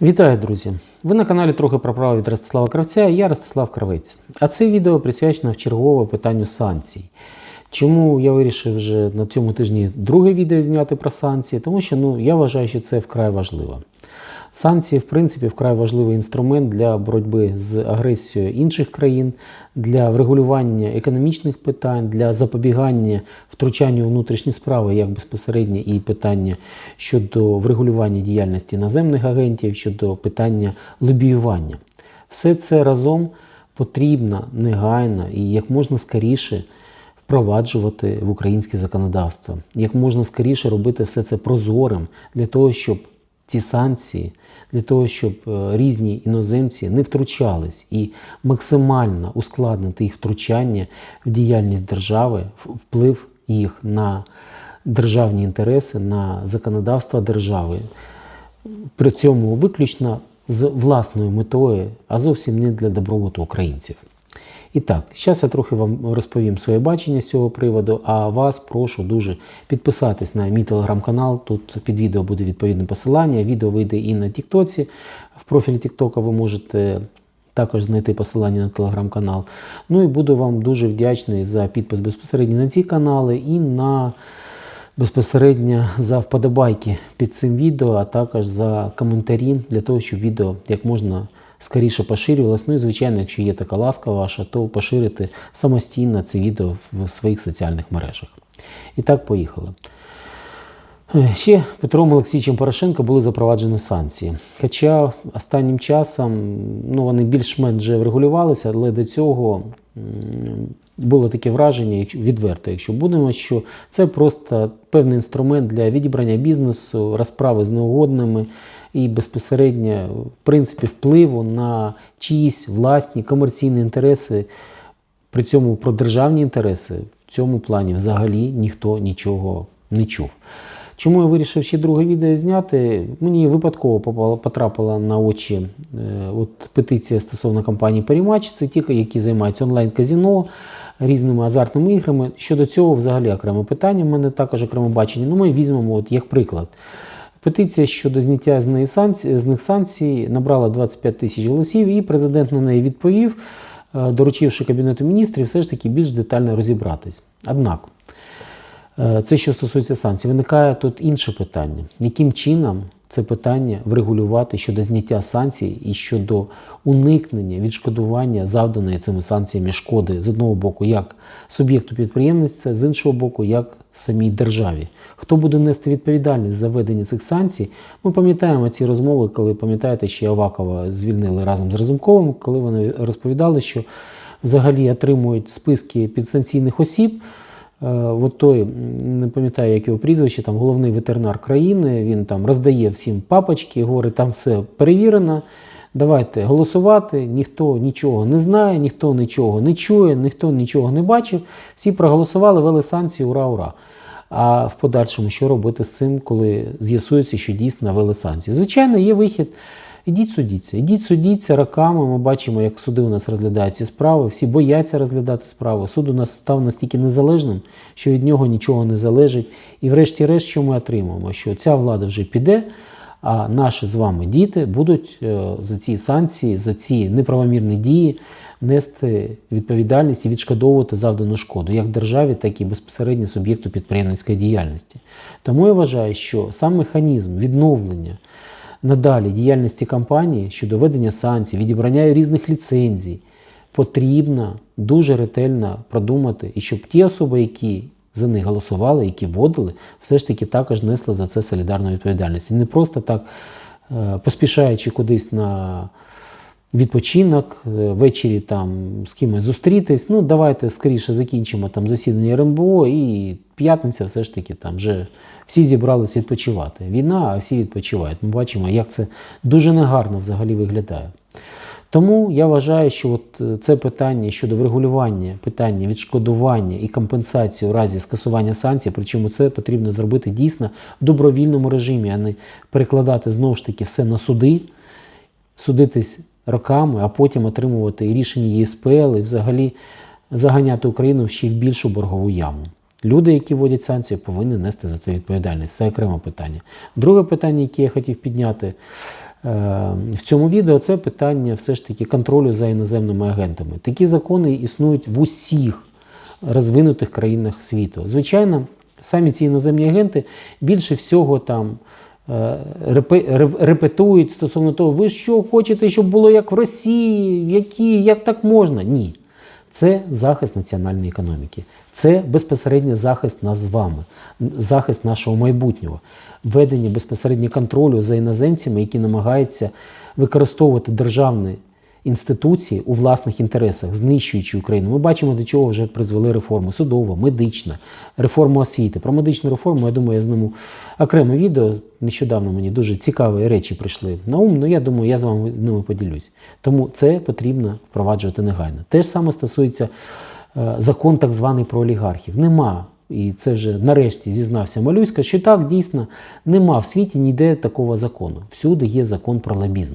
Вітаю, друзі! Ви на каналі трохи про право від Ростислава Кравця я Ростислав Кравець. А це відео присвячено вчергово питанню санкцій. Чому я вирішив вже на цьому тижні друге відео зняти про санкції? Тому що ну, я вважаю, що це вкрай важливо. Санкції, в принципі, вкрай важливий інструмент для боротьби з агресією інших країн, для врегулювання економічних питань, для запобігання втручанню внутрішні справи, як безпосередньо і питання щодо врегулювання діяльності іноземних агентів, щодо питання лобіювання. Все це разом потрібно негайно і як можна скоріше впроваджувати в українське законодавство, як можна скоріше робити все це прозорим для того, щоб ці санкції для того, щоб е, різні іноземці не втручались і максимально ускладнити їх втручання в діяльність держави, вплив їх на державні інтереси, на законодавство держави. При цьому виключно з власною метою, а зовсім не для добробуту українців. І так, зараз я трохи вам розповім своє бачення з цього приводу, а вас прошу дуже підписатись на мій телеграм-канал. Тут під відео буде відповідне посилання. Відео вийде і на Тіктоці. В профілі Тіктока ви можете також знайти посилання на телеграм-канал. Ну і буду вам дуже вдячний за підпис безпосередньо на ці канали і на безпосередньо за вподобайки під цим відео, а також за коментарі для того, щоб відео як можна скоріше поширювалось. Ну і звичайно, якщо є така ласка ваша, то поширити самостійно це відео в своїх соціальних мережах. І так, поїхали. Е, Ще Петром Олексійовичем Порошенко були запроваджені санкції. Хоча останнім часом ну, вони більш-менш врегулювалися, але до цього було таке враження, відверто, якщо будемо, що це просто певний інструмент для відібрання бізнесу, розправи з неугодними і безпосередньо, в принципі, впливу на чиїсь власні комерційні інтереси. При цьому про державні інтереси в цьому плані взагалі ніхто нічого не чув. Чому я вирішив ще друге відео зняти? Мені випадково потрапила на очі е, от петиція стосовно компанії Парімач. Це ті, які займаються онлайн-казіно, різними азартними іграми. Щодо цього, взагалі окреме питання. в мене також окреме бачення. Ну, ми візьмемо от як приклад. Петиція щодо зняття з, неї санкцій, з них санкцій набрала 25 тисяч голосів, і президент на неї відповів, е, доручивши Кабінету міністрів все ж таки більш детально розібратись. Однак, це що стосується санкцій, виникає тут інше питання: яким чином це питання врегулювати щодо зняття санкцій і щодо уникнення відшкодування завданої цими санкціями шкоди з одного боку, як суб'єкту підприємництва, з іншого боку, як самій державі. Хто буде нести відповідальність за введення цих санкцій? Ми пам'ятаємо ці розмови, коли пам'ятаєте, ще Авакова звільнили разом з Разумковим, коли вони розповідали, що взагалі отримують списки підсанкційних осіб. Е, От той, не пам'ятаю, як його прізвище, там головний ветеринар країни, він там роздає всім папочки, говорить, там все перевірено. Давайте голосувати, ніхто нічого не знає, ніхто нічого не чує, ніхто нічого не бачив. Всі проголосували, вели санкції, ура, ура. А в подальшому, що робити з цим, коли з'ясується, що дійсно вели санкції? Звичайно, є вихід. Ідіть судіться, ідіть судіться роками. Ми бачимо, як суди у нас розглядають ці справи. Всі бояться розглядати справи. Суд у нас став настільки незалежним, що від нього нічого не залежить. І врешті-решт, що ми отримаємо? Що ця влада вже піде, а наші з вами діти будуть е, за ці санкції, за ці неправомірні дії нести відповідальність і відшкодовувати завдану шкоду як державі, так і безпосередньо суб'єкту підприємницької діяльності. Тому я вважаю, що сам механізм відновлення надалі діяльності компанії щодо ведення санкцій, відібрання різних ліцензій потрібно дуже ретельно продумати, і щоб ті особи, які за них голосували, які вводили, все ж таки також несли за це солідарну відповідальність. І не просто так, е, поспішаючи кудись на відпочинок, е, ввечері там з кимось зустрітись. Ну, давайте скоріше закінчимо там засідання РНБО і п'ятниця все ж таки там вже всі зібрались відпочивати. Війна, а всі відпочивають. Ми бачимо, як це дуже негарно взагалі виглядає. Тому я вважаю, що от е, це питання щодо врегулювання, питання відшкодування і компенсації у разі скасування санкцій, причому це потрібно зробити дійсно в добровільному режимі, а не перекладати знову ж таки все на суди, судитись роками, а потім отримувати рішення ЄСПЛ, і взагалі заганяти Україну ще в більшу боргову яму. Люди, які вводять санкції, повинні нести за це відповідальність. Це окреме питання. Друге питання, яке я хотів підняти, в цьому відео, це питання все ж таки контролю за іноземними агентами. Такі закони існують в усіх розвинутих країнах світу. Звичайно, самі ці іноземні агенти більше всього там е, репетують стосовно того, ви що хочете, щоб було як в Росії, які, як так можна? Ні. Це захист національної економіки, це безпосередньо захист нас з вами, захист нашого майбутнього, ведення безпосередньо контролю за іноземцями, які намагаються використовувати державні інституції у власних інтересах, знищуючи Україну. Ми бачимо, до чого вже призвели реформи судова, медична, реформа освіти. Про медичну реформу, я думаю, я зніму окреме відео. Нещодавно мені дуже цікаві речі прийшли на ум, ну я думаю, я з вами з ними поділюсь. Тому це потрібно впроваджувати негайно. Те ж саме стосується е, закон так званий про олігархів. Нема. І це вже нарешті зізнався Малюська, що так дійсно нема в світі ніде такого закону. Всюди є закон про лобізм.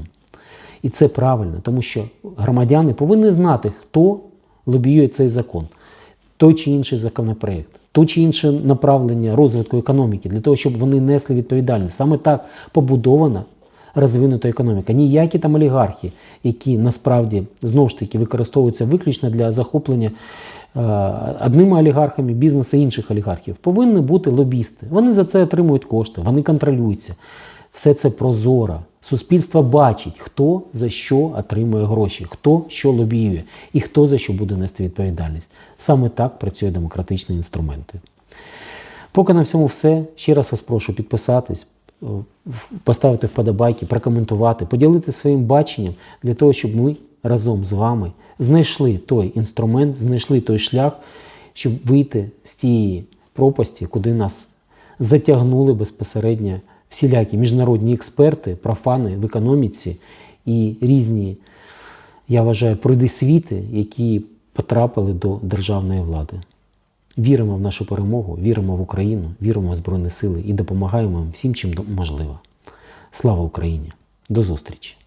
І це правильно, тому що громадяни повинні знати, хто лобіює цей закон, той чи інший законопроект, то чи інше направлення розвитку економіки, для того, щоб вони несли відповідальність. Саме так побудована розвинута економіка. Ніякі там олігархи, які насправді знову ж таки використовуються виключно для захоплення е, одними олігархами бізнесу інших олігархів, повинні бути лобісти. Вони за це отримують кошти, вони контролюються. Все це прозоро. Суспільство бачить, хто за що отримує гроші, хто що лобіює і хто за що буде нести відповідальність. Саме так працюють демократичні інструменти. Поки на всьому все. Ще раз вас прошу підписатись, е, поставити вподобайки, прокоментувати, поділитися своїм баченням для того, щоб ми разом з вами знайшли той інструмент, знайшли той шлях, щоб вийти з тієї пропасті, куди нас затягнули безпосередньо всілякі міжнародні експерти, профани в економіці і різні, я вважаю, пройди-світи, які потрапили до державної влади. Віримо в нашу перемогу, віримо в Україну, віримо в Збройні Сили і допомагаємо їм всім, чим можливо. Слава Україні! До зустрічі!